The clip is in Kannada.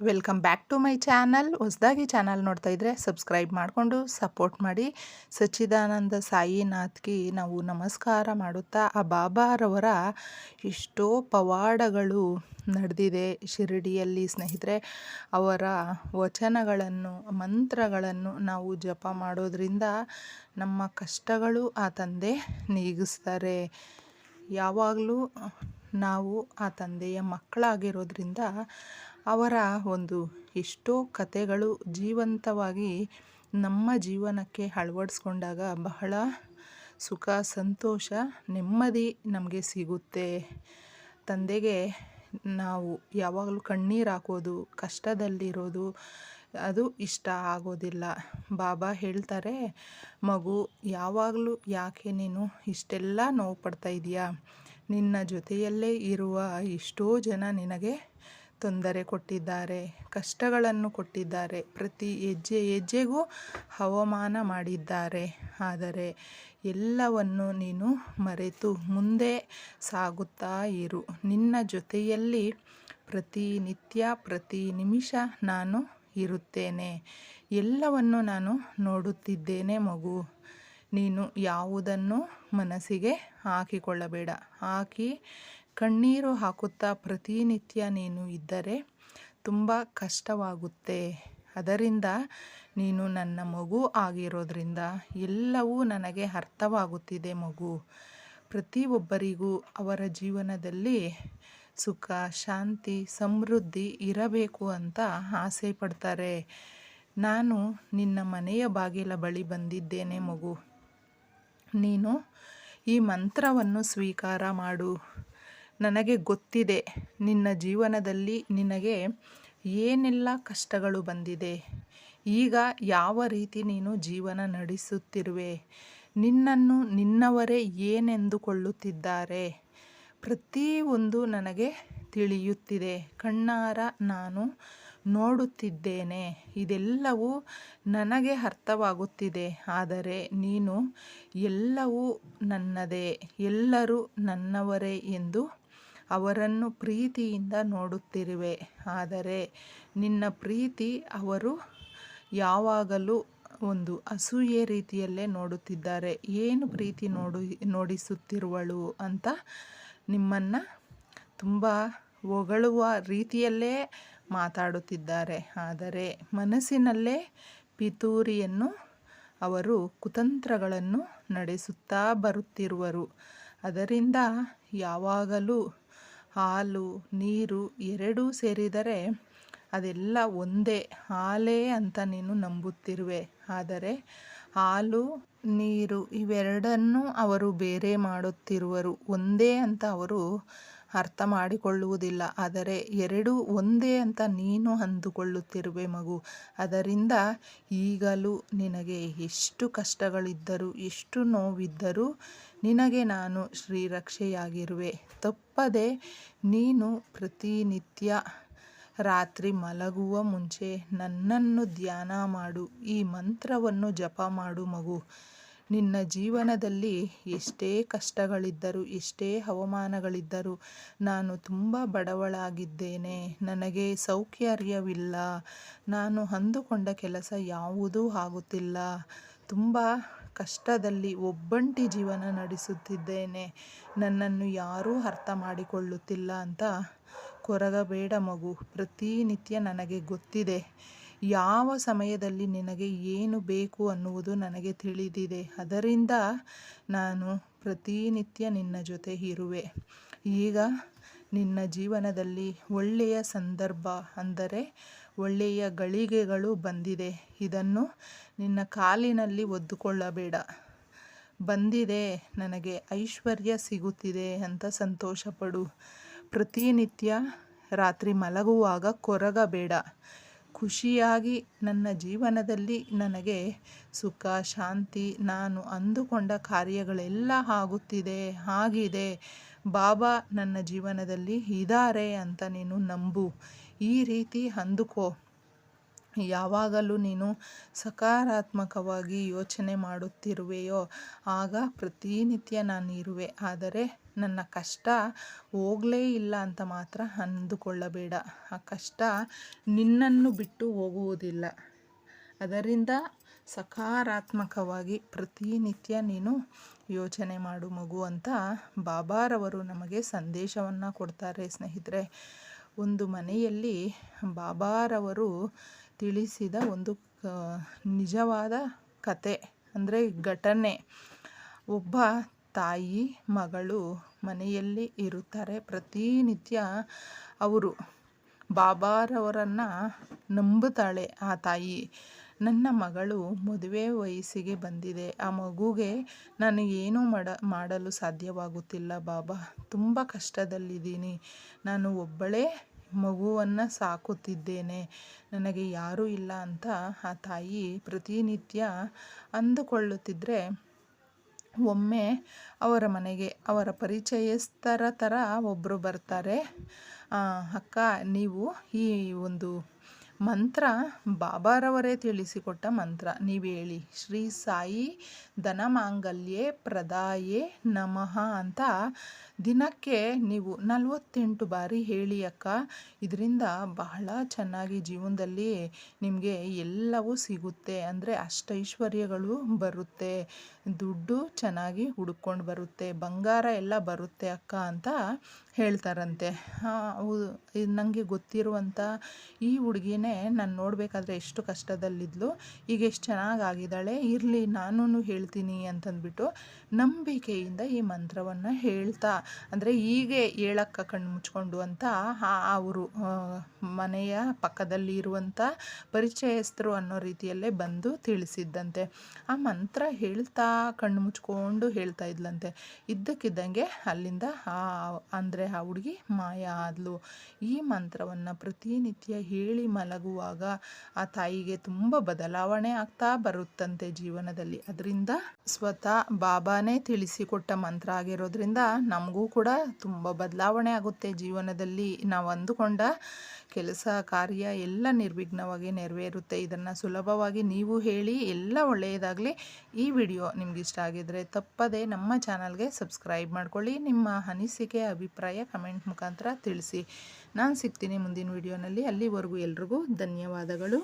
Welcome back to my channel. ಹೊಸದಾಗಿ ಚಾನಲ್ ನೋಡ್ತಾ ಇದ್ದರೆ ಸಬ್ಸ್ಕ್ರೈಬ್ ಮಾಡಿಕೊಂಡು ಸಪೋರ್ಟ್ ಮಾಡಿ. ಸಚ್ಚಿದಾನಂದ ಸಾಯಿನಾಥ್ಗೆ ನಾವು ನಮಸ್ಕಾರ ಮಾಡುತ್ತಾ, ಆ ಬಾಬಾರವರ ಎಷ್ಟೋ ಪವಾಡಗಳು ನಡೆದಿದೆ ಶಿರಡಿಯಲ್ಲಿ. ಸ್ನೇಹಿತರೆ, ಅವರ ವಚನಗಳನ್ನು, ಮಂತ್ರಗಳನ್ನು ನಾವು ಜಪ ಮಾಡೋದ್ರಿಂದ ನಮ್ಮ ಕಷ್ಟಗಳು ಆ ತಂದೆ ನೀಗಿಸ್ತಾರೆ. ಯಾವಾಗಲೂ ನಾವು ಆ ತಂದೆಯ ಮಕ್ಕಳಾಗಿರೋದ್ರಿಂದ ಅವರ ಒಂದು ಎಷ್ಟೋ ಕಥೆಗಳು ಜೀವಂತವಾಗಿ ನಮ್ಮ ಜೀವನಕ್ಕೆ ಅಳವಡಿಸ್ಕೊಂಡಾಗ ಬಹಳ ಸುಖ, ಸಂತೋಷ, ನೆಮ್ಮದಿ ನಮಗೆ ಸಿಗುತ್ತೆ. ತಂದೆಗೆ ನಾವು ಯಾವಾಗಲೂ ಕಣ್ಣೀರು ಹಾಕೋದು, ಕಷ್ಟದಲ್ಲಿರೋದು ಅದು ಇಷ್ಟ ಆಗೋದಿಲ್ಲ. ಬಾಬಾ ಹೇಳ್ತಾರೆ, ಮಗು, ಯಾವಾಗಲೂ ಯಾಕೆ ನೀನು ಇಷ್ಟೆಲ್ಲ ನೋವು ಪಡ್ತಾ ಇದೆಯಾ? ನಿನ್ನ ಜೊತೆಯಲ್ಲೇ ಇರುವ ಎಷ್ಟೋ ಜನ ನಿನಗೆ ತೊಂದರೆ ಕೊಟ್ಟಿದ್ದಾರೆ, ಕಷ್ಟಗಳನ್ನು ಕೊಟ್ಟಿದ್ದಾರೆ, ಪ್ರತಿ ಹೆಜ್ಜೆ ಹೆಜ್ಜೆಗೂ ಹವಮಾನ ಮಾಡಿದ್ದಾರೆ. ಆದರೆ ಎಲ್ಲವನ್ನು ನೀನು ಮರೆತು ಮುಂದೆ ಸಾಗುತ್ತಾ ಇರು. ನಿನ್ನ ಜೊತೆಯಲ್ಲಿ ಪ್ರತಿನಿತ್ಯ ಪ್ರತಿ ನಿಮಿಷ ನಾನು ಇರುತ್ತೇನೆ. ಎಲ್ಲವನ್ನು ನಾನು ನೋಡುತ್ತಿದ್ದೇನೆ ಮಗು. ನೀನು ಯಾವುದನ್ನು ಮನಸ್ಸಿಗೆ ಹಾಕಿಕೊಳ್ಳಬೇಡ. ಹಾಕಿ ಕಣ್ಣೀರು ಹಾಕುತ್ತಾ ಪ್ರತಿನಿತ್ಯ ನೀನು ಇದ್ದರೆ ತುಂಬ ಕಷ್ಟವಾಗುತ್ತೆ. ಅದರಿಂದ ನೀನು ನನ್ನ ಮಗು ಆಗಿರೋದ್ರಿಂದ ಎಲ್ಲವೂ ನನಗೆ ಅರ್ಥವಾಗುತ್ತಿದೆ ಮಗು. ಪ್ರತಿಯೊಬ್ಬರಿಗೂ ಅವರ ಜೀವನದಲ್ಲಿ ಸುಖ, ಶಾಂತಿ, ಸಮೃದ್ಧಿ ಇರಬೇಕು ಅಂತ ಆಸೆ ಪಡ್ತಾರೆ. ನಾನು ನಿನ್ನ ಮನೆಯ ಬಾಗಿಲ ಬಳಿ ಬಂದಿದ್ದೇನೆ ಮಗು. ನೀನು ಈ ಮಂತ್ರವನ್ನು ಸ್ವೀಕಾರ ಮಾಡು. ನನಗೆ ಗೊತ್ತಿದೆ. ನಿನ್ನ ಜೀವನದಲ್ಲಿ ನಿನಗೆ ಏನೆಲ್ಲ ಕಷ್ಟಗಳು ಬಂದಿದೆ. ಈಗ ಯಾವ ರೀತಿ ನೀನು ಜೀವನ ನಡೆಸುತ್ತಿರುವೆ? ನಿನ್ನನ್ನು ನಿನ್ನವರೇ ಏನೆಂದುಕೊಳ್ಳುತ್ತಿದ್ದಾರೆ? ಪ್ರತಿಯೊಂದು ನನಗೆ ತಿಳಿಯುತ್ತಿದೆ. ಕಣ್ಣಾರ ನಾನು ನೋಡುತ್ತಿದ್ದೇನೆ. ಇದೆಲ್ಲವೂ ನನಗೆ ಅರ್ಥವಾಗುತ್ತಿದೆ. ಆದರೆ ನೀನು ಎಲ್ಲವೂ ನನ್ನದೇ. ಎಲ್ಲರೂ ನನ್ನವರೇ ಎಂದು ಅವರನ್ನು ಪ್ರೀತಿಯಿಂದ ನೋಡುತ್ತಿರುವೆ. ಆದರೆ ನಿನ್ನ ಪ್ರೀತಿ ಅವರು ಯಾವಾಗಲೂ ಒಂದು ಅಸೂಯೆ ರೀತಿಯಲ್ಲೇ ನೋಡುತ್ತಿದ್ದಾರೆ. ಏನು ಪ್ರೀತಿ ನೋಡು, ನೋಡಿಸುತ್ತಿರುವಳು ಅಂತ ನಿಮ್ಮನ್ನು ತುಂಬ ಹೊಗಳುವ ರೀತಿಯಲ್ಲೇ ಮಾತಾಡುತ್ತಿದ್ದಾರೆ. ಆದರೆ ಮನಸ್ಸಿನಲ್ಲೇ ಪಿತೂರಿಯನ್ನು ಅವರು ಕುತಂತ್ರಗಳನ್ನು ನಡೆಸುತ್ತಾ ಬರುತ್ತಿರುವರು. ಅದರಿಂದ ಯಾವಾಗಲೂ ಹಾಲು, ನೀರು ಎರಡೂ ಸೇರಿದರೆ ಅದೆಲ್ಲ ಒಂದೇ ಹಾಲೇ ಅಂತ ನೀನು ನಂಬುತ್ತಿರುವೆ. ಆದರೆ ಹಾಲು, ನೀರು ಇವೆರಡನ್ನೂ ಅವರು ಬೇರೆ ಮಾಡುತ್ತಿರುವರು. ಒಂದೇ ಅಂತ ಅವರು ಅರ್ಥ ಮಾಡಿಕೊಳ್ಳುವುದಿಲ್ಲ ಆದರೆ ಎರಡು ಒಂದೇ ಅಂತ ನೀನು ಅಂದುಕೊಳ್ಳುತ್ತಿರುವೆ ಮಗು. ಅದರಿಂದ ಈಗಲೂ ನಿನಗೆ ಎಷ್ಟು ಕಷ್ಟಗಳಿದ್ದರೂ, ಎಷ್ಟು ನೋವಿದ್ದರೂ ನಿನಗೆ ನಾನು ಶ್ರೀರಕ್ಷೆಯಾಗಿರುವೆ. ತಪ್ಪದೆ ನೀನು ಪ್ರತಿನಿತ್ಯ ರಾತ್ರಿ ಮಲಗುವ ಮುಂಚೆ ನನ್ನನ್ನು ಧ್ಯಾನ ಮಾಡು. ಈ ಮಂತ್ರವನ್ನು ಜಪ ಮಾಡು ಮಗು. ನಿನ್ನ ಜೀವನದಲ್ಲಿ ಎಷ್ಟೇ ಕಷ್ಟಗಳಿದ್ದರೂ, ಎಷ್ಟೇ ಅವಮಾನಗಳಿದ್ದರೂ ನಾನು ತುಂಬ ಬಡವಳಾಗಿದ್ದೇನೆ. ನನಗೆ ಸೌಕರ್ಯವಿಲ್ಲ ನಾನು ಅಂದುಕೊಂಡ ಕೆಲಸ ಯಾವುದೂ ಆಗುತ್ತಿಲ್ಲ. ತುಂಬ ಕಷ್ಟದಲ್ಲಿ ಒಬ್ಬಂಟಿ ಜೀವನ ನಡೆಸುತ್ತಿದ್ದೇನೆ. ನನ್ನನ್ನು ಯಾರೂ ಅರ್ಥ ಮಾಡಿಕೊಳ್ಳುತ್ತಿಲ್ಲ ಅಂತ. ಕೊರಗಬೇಡ ಮಗು, ಪ್ರತಿನಿತ್ಯ ನನಗೆ ಗೊತ್ತಿದೆ. ಯಾವ ಸಮಯದಲ್ಲಿ ನಿನಗೆ ಏನು ಬೇಕು ಅನ್ನುವುದು ನನಗೆ ತಿಳಿದಿದೆ. ಅದರಿಂದ ನಾನು ಪ್ರತಿನಿತ್ಯ ನಿನ್ನ ಜೊತೆ ಇರುವೆ. ಈಗ ನಿನ್ನ ಜೀವನದಲ್ಲಿ ಒಳ್ಳೆಯ ಸಂದರ್ಭ ಅಂದರೆ ಒಳ್ಳೆಯ ಗಳಿಗೆಗಳು ಬಂದಿದೆ. ಇದನ್ನು ನಿನ್ನ ಕಾಲಿನಲ್ಲಿ ಒದ್ದುಕೊಳ್ಳಬೇಡ. ಬಂದಿದೆ, ನನಗೆ ಐಶ್ವರ್ಯ ಸಿಗುತ್ತಿದೆ ಅಂತ ಸಂತೋಷಪಡು. ಪ್ರತಿನಿತ್ಯ ರಾತ್ರಿ ಮಲಗುವಾಗ ಕೊರಗಬೇಡ. ಖುಷಿಯಾಗಿ ನನ್ನ ಜೀವನದಲ್ಲಿ ನನಗೆ ಸುಖ, ಶಾಂತಿ, ನಾನು ಅಂದುಕೊಂಡ ಕಾರ್ಯಗಳೆಲ್ಲ ಆಗುತ್ತಿದೆ, ಆಗಿದೆ. ಬಾಬಾ ನನ್ನ ಜೀವನದಲ್ಲಿ ಇದ್ದಾರೆ ಅಂತ ನೀನು ನಂಬು. ಈ ರೀತಿ ಅಂದುಕೋ. ಯಾವಾಗಲೂ ನೀನು ಸಕಾರಾತ್ಮಕವಾಗಿ ಯೋಚನೆ ಮಾಡುತ್ತಿರುವೆಯೋ, ಆಗ ಪ್ರತಿನಿತ್ಯ ನಾನು ಇರುವೆ. ಆದರೆ ನನ್ನ ಕಷ್ಟ ಹೋಗಲೇ ಇಲ್ಲ ಅಂತ ಮಾತ್ರ ಅಂದುಕೊಳ್ಳಬೇಡ. ಆ ಕಷ್ಟ ನಿನ್ನನ್ನು ಬಿಟ್ಟು ಹೋಗುವುದಿಲ್ಲ. ಅದರಿಂದ ಸಕಾರಾತ್ಮಕವಾಗಿ ಪ್ರತಿನಿತ್ಯ ನೀನು ಯೋಚನೆ ಮಾಡು ಮಗು ಅಂತ ಬಾಬಾರವರು ನಮಗೆ ಸಂದೇಶವನ್ನು ಕೊಡ್ತಾರೆ ಸ್ನೇಹಿತರೆ. ಒಂದು ಮನೆಯಲ್ಲಿ ಬಾಬಾರವರು ತಿಳಿಸಿದ ಒಂದು ನಿಜವಾದ ಕತೆ, ಅಂದರೆ ಘಟನೆ. ಒಬ್ಬ ತಾಯಿ, ಮಗಳು ಮನೆಯಲ್ಲಿ ಇರುತ್ತಾರೆ. ಪ್ರತಿನಿತ್ಯ ಅವರು ಬಾಬಾರವರನ್ನು ನಂಬುತ್ತಾಳೆ ಆ ತಾಯಿ. ನನ್ನ ಮಗಳು ಮದುವೆ ವಯಸ್ಸಿಗೆ ಬಂದಿದೆ. ಆ ಮಗುಗೆ ನಾನು ಏನೂ ಮಾಡ, ಮಾಡಲು ಸಾಧ್ಯವಾಗುತ್ತಿಲ್ಲ ಬಾಬಾ. ತುಂಬ ಕಷ್ಟದಲ್ಲಿದ್ದೀನಿ. ನಾನು ಒಬ್ಬಳೇ ಮಗುವನ್ನು ಸಾಕುತ್ತಿದ್ದೇನೆ. ನನಗೆ ಯಾರೂ ಇಲ್ಲ ಅಂತ ಆ ತಾಯಿ ಪ್ರತಿನಿತ್ಯ ಅಂದುಕೊಳ್ಳುತ್ತಿದ್ದರೆ ಒಮ್ಮೆ ಅವರ ಮನೆಗೆ, ಅವರ ಪರಿಚಯಸ್ಥರ ಥರ ಒಬ್ಬರು ಬರ್ತಾರೆ. ಅಕ್ಕ, ನೀವು ಈ ಒಂದು ಮಂತ್ರ ಬಾಬಾರವರೇ ತಿಳಿಸಿಕೊಟ್ಟ ಮಂತ್ರ. ನೀವು ಹೇಳಿ, ಶ್ರೀ ಸಾಯಿ ಧನಮಾಂಗಲ್ಯೆ ಪ್ರದಾಯೇ ನಮಃ ಅಂತ ದಿನಕ್ಕೆ ನೀವು ನಲವತ್ತೆಂಟು ಬಾರಿ ಹೇಳಿ ಅಕ್ಕ. ಇದರಿಂದ ಬಹಳ ಚೆನ್ನಾಗಿ ಜೀವನದಲ್ಲಿ ನಿಮಗೆ ಎಲ್ಲವೂ ಸಿಗುತ್ತೆ. ಅಂದರೆ ಅಷ್ಟೈಶ್ವರ್ಯಗಳು ಬರುತ್ತೆ. ದುಡ್ಡು ಚೆನ್ನಾಗಿ ಹುಡ್ಕೊಂಡು ಬರುತ್ತೆ. ಬಂಗಾರ ಎಲ್ಲ ಬರುತ್ತೆ ಅಕ್ಕ ಅಂತ ಹೇಳ್ತಾರಂತೆ. ನನಗೆ ಗೊತ್ತಿರುವಂಥ ಈ ಹುಡುಗಿನೇ ನಾನು ನೋಡಬೇಕಾದ್ರೆ ಎಷ್ಟು ಕಷ್ಟದಲ್ಲಿದ್ಲು. ಈಗ ಎಷ್ಟು ಚೆನ್ನಾಗಾಗಿದ್ದಾಳೆ. ಇರಲಿ ನಾನೂ ಹೇಳ್ತೀನಿ ಅಂತಂದ್ಬಿಟ್ಟು ನಂಬಿಕೆಯಿಂದ ಈ ಮಂತ್ರವನ್ನು ಹೇಳ್ತಾ, ಅಂದರೆ ಹೀಗೆ ಹೇಳಕ್ಕ ಕಣ್ಣು ಮುಚ್ಕೊಂಡು ಅಂತ ಅವರು ಮನೆಯ ಪಕ್ಕದಲ್ಲಿ ಇರುವಂಥ ಪರಿಚಯಸ್ಥರು ಅನ್ನೋ ರೀತಿಯಲ್ಲೇ ಬಂದು ತಿಳಿಸಿದ್ದಂತೆ. ಆ ಮಂತ್ರ ಹೇಳ್ತಾ ಕಣ್ಣು ಮುಚ್ಕೊಂಡು ಹೇಳ್ತಾ ಇದ್ಲಂತೆ. ಇದ್ದಕ್ಕಿದ್ದಂಗೆ ಅಲ್ಲಿಂದ ಆ ಅಂದರೆ ಆ ಹುಡುಗಿ ಮಾಯ ಆದಳು ಈ ಮಂತ್ರವನ್ನು ಪ್ರತಿನಿತ್ಯ ಹೇಳಿ ಮಲಗುವಾಗ ಆ ತಾಯಿಗೆ ತುಂಬ ಬದಲಾವಣೆ ಆಗ್ತಾ ಬರುತ್ತಂತೆ ಜೀವನದಲ್ಲಿ. ಅದರಿಂದ ಸ್ವತಃ ಬಾಬಾನೇ ತಿಳಿಸಿಕೊಟ್ಟ ಮಂತ್ರ ಆಗಿರೋದ್ರಿಂದ ನಮಗೂ ಕೂಡ ತುಂಬ ಬದಲಾವಣೆ ಆಗುತ್ತೆ ಜೀವನದಲ್ಲಿ. ನಾವು ಅಂದುಕೊಂಡ ಕೆಲಸ, ಕಾರ್ಯ ಎಲ್ಲ ನಿರ್ವಿಘ್ನವಾಗಿ ನೆರವೇರುತ್ತೆ. ಇದನ್ನು ಸುಲಭವಾಗಿ ನೀವು ಹೇಳಿ ಎಲ್ಲ ಒಳ್ಳೆಯದಾಗಲಿ. ಈ ವಿಡಿಯೋ ನಿಮ್ಗೆ ಇಷ್ಟ ಆಗಿದ್ರೆ ತಪ್ಪದೇ ನಮ್ಮ ಚಾನಲ್ಗೆ ಸಬ್ಸ್ಕ್ರೈಬ್ ಮಾಡ್ಕೊಳ್ಳಿ. ನಿಮ್ಮ ಅನಿಸಿಕೆ ಅಭಿಪ್ರಾಯ ಕಮೆಂಟ್ ಮುಖಾಂತರ ತಿಳಿಸಿ. ನಾನು ಸಿಗ್ತೀನಿ ಮುಂದಿನ ವಿಡಿಯೋನಲ್ಲಿ ಅಲ್ಲಿವರೆಗೂ ಎಲ್ರಿಗೂ ಧನ್ಯವಾದಗಳು.